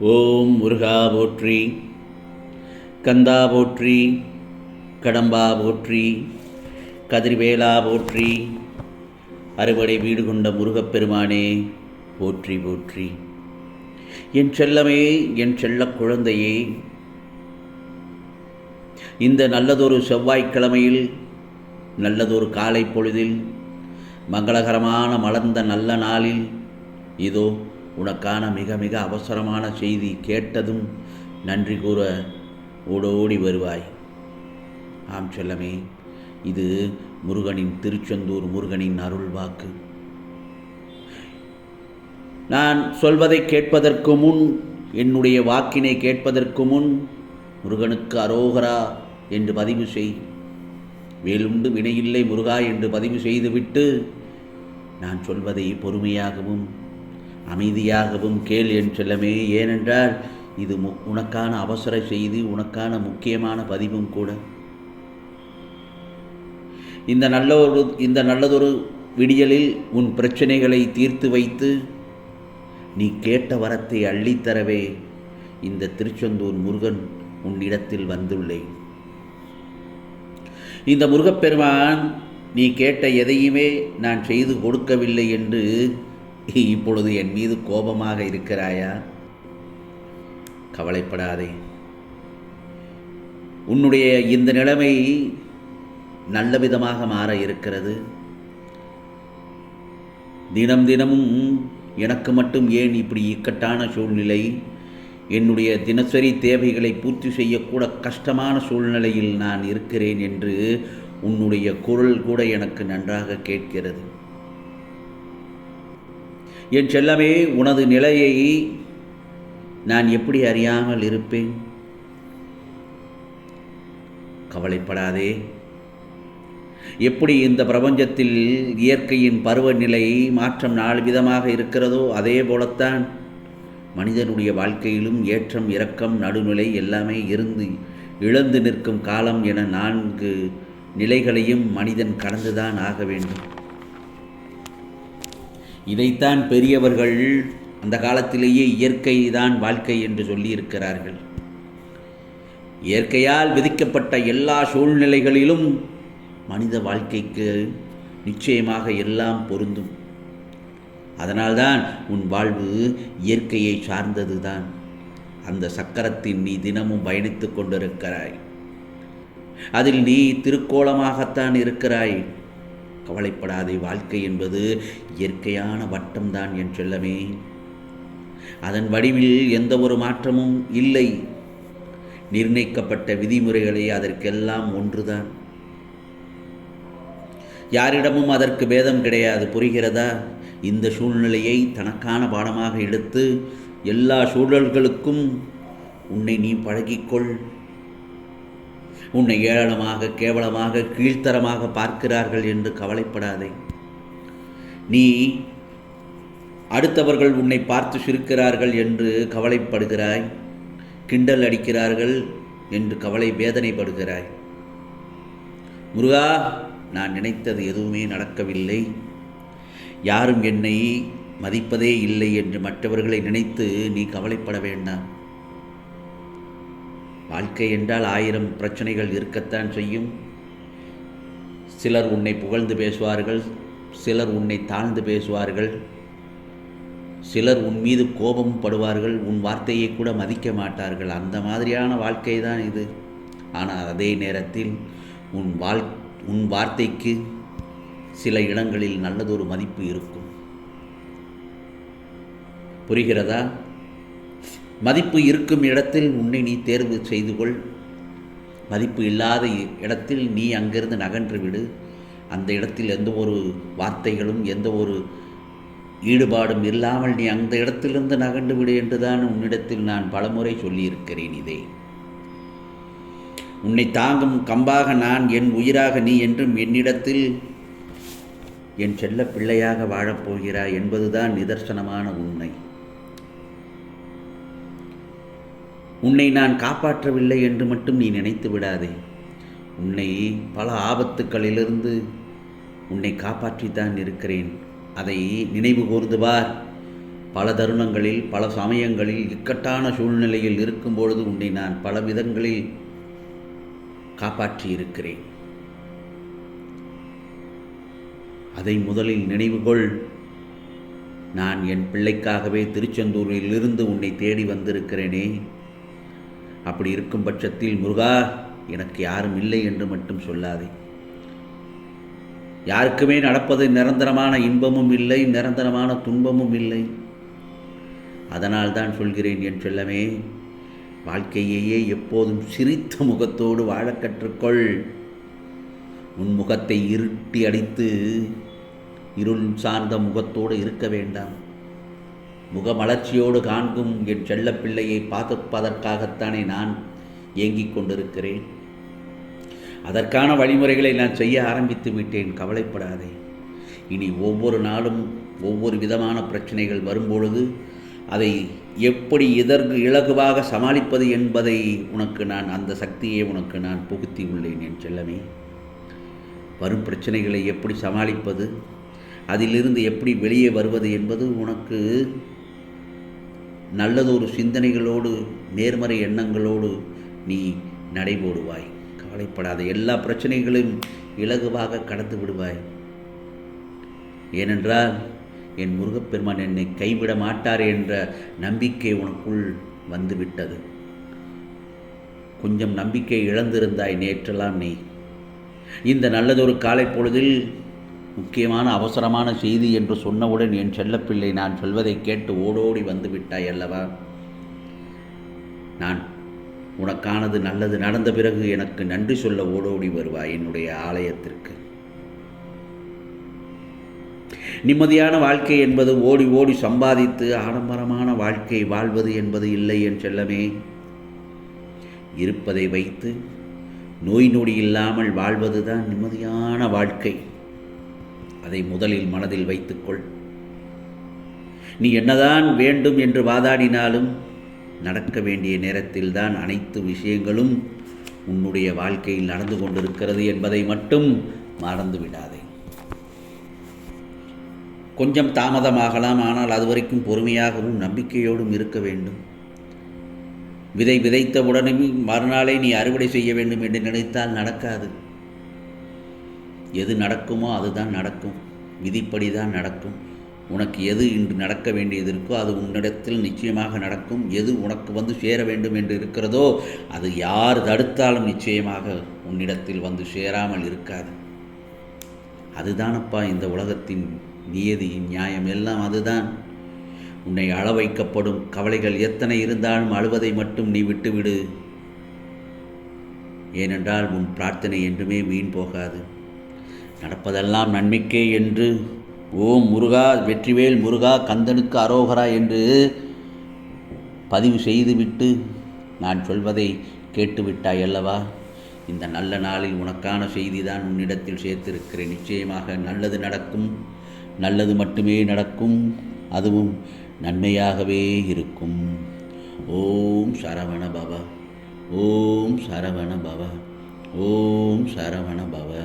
ஓம் முருகா போற்றி கந்தா போற்றி கடம்பா போற்றி கதிர்வேலா போற்றி அறுவடை வீடு கொண்ட முருகப்பெருமானே போற்றி போற்றி. என் செல்லமே என் செல்ல குழந்தையே இந்த நல்லதொரு செவ்வாய்க்கிழமையில் நல்லதொரு காலை பொழுதில் மங்களகரமான மலர்ந்த நல்ல நாளில் இதோ உனக்கான மிக மிக அவசரமான செய்தி கேட்டதும் நன்றி கூற ஓடோடி வருவாய். ஆம் செல்லமே இது முருகனின் திருச்செந்தூர் முருகனின் அருள் வாக்கு. நான் சொல்வதை கேட்பதற்கு முன் என்னுடைய வாக்கினை கேட்பதற்கு முன் முருகனுக்கு அரோகரா என்று பதிவு செய். வேலுண்டு வினையில்லை முருகா என்று பதிவு செய்துவிட்டு நான் சொல்வதை பொறுமையாகவும் அமைதியாகவும் கேள் என் செல்லமே. ஏனென்றால் இது மு உனக்கான அவசர செய்தி உனக்கான முக்கியமான பதிவும் கூட. இந்த நல்ல ஒரு இந்த நல்லதொரு விடியலில் உன் பிரச்சனைகளை தீர்த்து வைத்து நீ கேட்ட வரத்தை அள்ளித்தரவே இந்த திருச்செந்தூர் முருகன் உன்னிடத்தில் வந்துள்ளேன். இந்த முருகப்பெருமான் நீ கேட்ட எதையுமே நான் செய்து கொடுக்கவில்லை என்று இப்பொழுது என் மீது கோபமாக இருக்கிறாயா? கவலைப்படாதே. உன்னுடைய இந்த நிலைமை நல்ல விதமாக மாற இருக்கிறது. தினம் தினமும் எனக்கு மட்டும் ஏன் இப்படி இக்கட்டான சூழ்நிலை? என்னுடைய தினசரி தேவைகளை பூர்த்தி செய்யக்கூட கஷ்டமான சூழ்நிலையில் நான் இருக்கிறேன் என்று உன்னுடைய குரல் கூட எனக்கு நன்றாக கேட்கிறது. என் செல்லமே உனது நிலையை நான் எப்படி அறியாமல் இருப்பேன்? கவலைப்படாதே. எப்படி இந்த பிரபஞ்சத்தில் இயற்கையின் பருவநிலை மாற்றம் நாலு விதமாக இருக்கிறதோ அதே போலத்தான் மனிதனுடைய வாழ்க்கையிலும் ஏற்றம் இரக்கம் நடுநிலை எல்லாமே இருந்து இழந்து நிற்கும் காலம் என நான்கு நிலைகளையும் மனிதன் கடந்துதான் ஆக வேண்டும். இதைத்தான் பெரியவர்கள் அந்த காலத்திலேயே இயற்கை தான் வாழ்க்கை என்று சொல்லியிருக்கிறார்கள். இயற்கையால் விதிக்கப்பட்ட எல்லா சூழ்நிலைகளிலும் மனித வாழ்க்கைக்கு நிச்சயமாக எல்லாம் பொருந்தும். அதனால்தான் உன் வாழ்வு இயற்கையை சார்ந்தது தான் அந்த சக்கரத்தின் நீ தினமும் பயணித்து கொண்டிருக்கிறாய். அதில் நீ திருக்கோலமாகத்தான் இருக்கிறாய். கவலைப்படாதே வாழ்க்கை என்பது இயற்கையான வட்டம்தான் என் செல்லமே. அதன் வடிவில் எந்த ஒரு மாற்றமும் இல்லை. நிர்ணயிக்கப்பட்ட விதிமுறைகளே அதற்கெல்லாம் ஒன்றுதான். யாரிடமும் அதற்கு பேதம் கிடையாது புரிகிறதா? இந்த சூழ்நிலையை தனக்கான பாடமாக எடுத்து எல்லா சூழல்களுக்கும் உன்னை நீ பழகிக்கொள். உன்னை ஏளனமாக கேவலமாக கீழ்த்தரமாக பார்க்கிறார்கள் என்று கவலைப்படாதே. நீ அடுத்தவர்கள் உன்னை பார்த்து சிரிக்கிறார்கள் என்று கவலைப்படுகிறாய் கிண்டல் அடிக்கிறார்கள் என்று கவலை வேதனைப்படுகிறாய். முருகா நான் நினைத்தது எதுவுமே நடக்கவில்லை. யாரும் என்னை மதிப்பதே இல்லை என்று மற்றவர்களை நினைத்து நீ கவலைப்பட வேண்டாம். வாழ்க்கை என்றால் ஆயிரம் பிரச்சனைகள் இருக்கத்தான் செய்யும். சிலர் உன்னை புகழ்ந்து பேசுவார்கள் சிலர் உன்னை தாழ்ந்து பேசுவார்கள் சிலர் உன் மீது கோபம் படுவார்கள் உன் வார்த்தையை கூட மதிக்க மாட்டார்கள். அந்த மாதிரியான வாழ்க்கை தான் இது. ஆனால் அதே நேரத்தில் உன் வாழ் உன் வார்த்தைக்கு சில இடங்களில் நல்லதொரு மதிப்பு இருக்கும். புரிகிறதா? மதிப்பு இருக்கும் இடத்தில் உன்னை நீ தேர்வு செய்து கொள். மதிப்பு இல்லாத இடத்தில் நீ அங்கிருந்து நகன்று விடு. அந்த இடத்தில் எந்த ஒரு வார்த்தைகளும் எந்த ஒரு ஈடுபாடும் இல்லாமல் நீ அந்த இடத்திலிருந்து நகண்டு விடு என்றுதான் உன்னிடத்தில் நான் பலமுறை சொல்லியிருக்கிறேன் இதை. உன்னை தாங்கும் கம்பாக நான் என் உயிராக நீ என்றும் என்னிடத்தில் என் செல்ல பிள்ளையாக வாழப்போகிறாய் என்பதுதான் நிதர்சனமான உண்மை. உன்னை நான் காப்பாற்றவில்லை என்று மட்டும் நீ நினைத்து விடாதே. உன்னை பல ஆபத்துக்களிலிருந்து உன்னை காப்பாற்றித்தான் இருக்கிறேன். அதை நினைவு கூர்ந்து பார். பல தருணங்களில் பல சமயங்களில் இக்கட்டான சூழ்நிலையில் இருக்கும் பொழுது உன்னை நான் பல விதங்களில் காப்பாற்றி இருக்கிறேன் அதை முதலில் நினைவுகொள் நான் என் பிள்ளைக்காகவே திருச்செந்தூரில் இருந்து உன்னை தேடி வந்திருக்கிறேனே. அப்படி இருக்கும் பட்சத்தில் முருகா எனக்கு யாரும் இல்லை என்று மட்டும் சொல்லாதே. யாருக்குமே நடப்பது நிரந்தரமான இன்பமும் இல்லை நிரந்தரமான துன்பமும் இல்லை. அதனால் தான் சொல்கிறேன் என் செல்லமே வாழ்க்கையையே எப்போதும் சிரித்த முகத்தோடு வாழ கற்றுக்கொள். உன் முகத்தை இருட்டி அடித்து இருள் சார்ந்த முகத்தோடு இருக்க வேண்டாம். முகமலர்ச்சியோடு காண்கும் என் செல்லப்பிள்ளையை பார்ப்பதற்காகத்தானே நான் ஏங்கிக் கொண்டிருக்கிறேன். அதற்கான வழிமுறைகளை நான் செய்ய ஆரம்பித்து விட்டேன். கவலைப்படாதே. இனி ஒவ்வொரு நாளும் ஒவ்வொரு விதமான பிரச்சனைகள் வரும்பொழுது அதை எப்படி இதற்கு இலகுவாக சமாளிப்பது என்பதை உனக்கு நான் அந்த சக்தியை உனக்கு நான் புகுத்தி உள்ளேன் என் செல்லமே. வரும் பிரச்சனைகளை எப்படி சமாளிப்பது அதிலிருந்து எப்படி வெளியே வருவது என்பது உனக்கு நல்லதொரு சிந்தனைகளோடு நேர்மறை எண்ணங்களோடு நீ நடைபோடுவாய். கவலைப்படாத எல்லா பிரச்சனைகளையும் இலகுவாக கடந்து விடுவாய். ஏனென்றால் என் முருகப்பெருமான் என்னை கைவிட மாட்டார் என்ற நம்பிக்கை உனக்குள் வந்துவிட்டது. கொஞ்சம் நம்பிக்கை இழந்திருந்தாய் நேற்றெல்லாம் நீ. இந்த நல்லதொரு காலை பொழுதில் முக்கியமான அவசரமான செய்தி என்று சொன்னவுடன் என் செல்லப்பிள்ளை நான் சொல்வதை கேட்டு ஓடோடி வந்து விட்டாய் அல்லவா? நான் உனக்கானது நல்லது நடந்த பிறகு எனக்கு நன்றி சொல்ல ஓடோடி வருவாய் என்னுடைய ஆலயத்திற்கு. நிம்மதியான வாழ்க்கை என்பது ஓடி ஓடி சம்பாதித்து ஆடம்பரமான வாழ்க்கை வாழ்வது என்பது இல்லை என் செல்லமே. இருப்பதை வைத்து நோய் நொடி இல்லாமல் வாழ்வதுதான் நிம்மதியான வாழ்க்கை. அதை முதலில் மனதில் வைத்துக்கொள். நீ என்னதான் வேண்டும் என்று வாதாடினாலும் நடக்க வேண்டிய நேரத்தில்தான் அனைத்து விஷயங்களும் உன்னுடைய வாழ்க்கையில் நடந்து கொண்டிருக்கிறது என்பதை மட்டும் மறந்து விடாதே. கொஞ்சம் தாமதமாகலாம் ஆனால் அது வரைக்கும் பொறுமையாகவும் நம்பிக்கையோடும் இருக்க வேண்டும். விதை விதைத்த உடனே மறுநாளே நீ அறுவடை செய்ய வேண்டும் என்று நினைத்தால் நடக்காது. எது நடக்குமோ அதுதான் நடக்கும். விதிப்படி தான் நடக்கும். உனக்கு எது இன்று நடக்க வேண்டியது இருக்கோ அது உன்னிடத்தில் நிச்சயமாக நடக்கும். எது உனக்கு வந்து சேர வேண்டும் என்று இருக்கிறதோ அது யார் தடுத்தாலும் நிச்சயமாக உன்னிடத்தில் வந்து சேராமல் இருக்காது. அதுதானப்பா இந்த உலகத்தின் நியதி நியாயம். எல்லாம் அதுதான். உன்னை அழ வைக்கப்படும் கவலைகள் எத்தனை இருந்தாலும் அழுவதை மட்டும் நீ விட்டுவிடு. ஏனென்றால் உன் பிரார்த்தனை என்றுமே வீண் போகாது. நடப்பதெல்லாம் நன்மைக்கே என்று. ஓம் முருகா வெற்றிவேல் முருகா கந்தனுக்கு அரோகரா என்று பதிவு செய்துவிட்டு நான் சொல்வதை கேட்டுவிட்டாய் அல்லவா? இந்த நல்ல நாளில் உனக்கான செய்தி தான் உன்னிடத்தில் சேர்த்திருக்கிறேன். நிச்சயமாக நல்லது நடக்கும். நல்லது மட்டுமே நடக்கும். அதுவும் நன்மையாகவே இருக்கும். ஓம் சரவண பவ. ஓம் சரவண பவ. ஓம் சரவண பவ.